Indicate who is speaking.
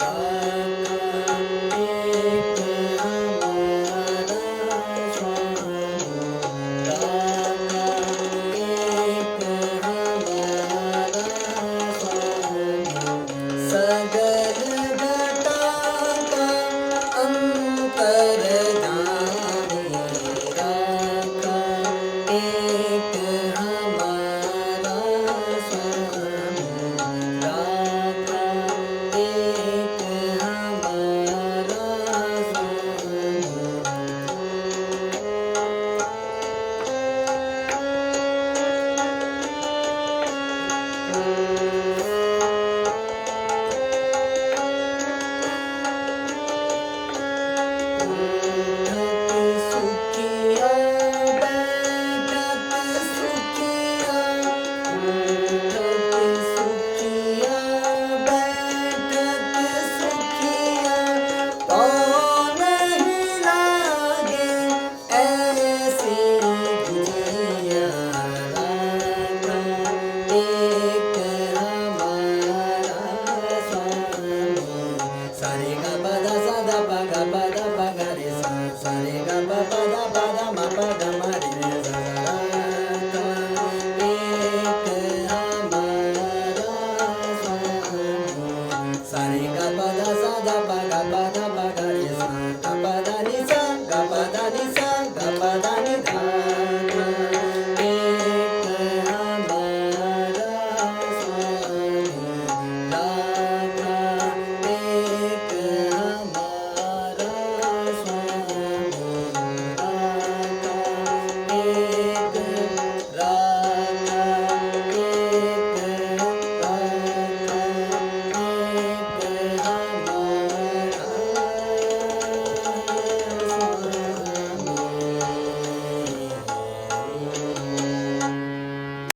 Speaker 1: Amém. Thank you. da re ga pa da sa da pa ga pa